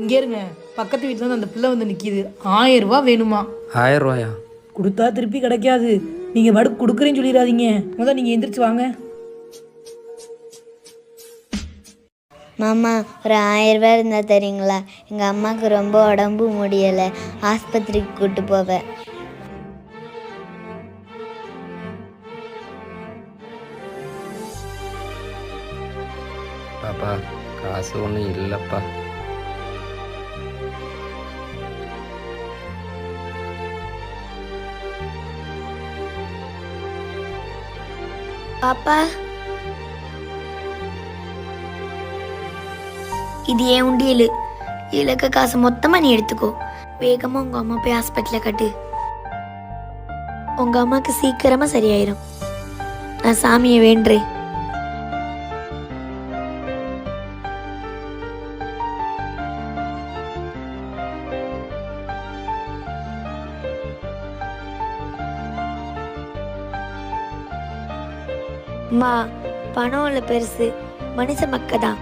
இங்கே இருங்க. பக்கத்து வீட்டில் வந்து அந்த பிள்ளை வந்து நிற்கிது ஆயிரம் ரூபாய் வேணுமா? ஆயிரம் ரூபாயா? கொடுத்தா திருப்பி கிடைக்காது. நீங்கள் மறுப்பு கொடுக்குறேன்னு சொல்லிடாதீங்க. முதல் நீங்கள் எந்திரிச்சு வாங்க. மாமா ஒரு ஆயிரம் ரூபாய் இருந்தால் தரீங்களா? எங்கள் அம்மாவுக்கு ரொம்ப உடம்பு முடியலை. ஆஸ்பத்திரிக்கு கூட்டு போவேன் பாப்பா காசு ஒன்றும் இல்லைப்பா. பாப்பா. இது ஏன் உண்டியல். இலக்க காசு மொத்தமாக நீ எடுத்துக்கோ. வேகமாக உங்கள் அம்மா போய் ஹாஸ்பிட்டலில் கட்டு. உங்கள் அம்மாவுக்கு சீக்கிரமாக சரியாயிரும். நான் சாமியை வேண்டேன் மா பணம் உள்ள பெருசு மனுஷ மக்க தான்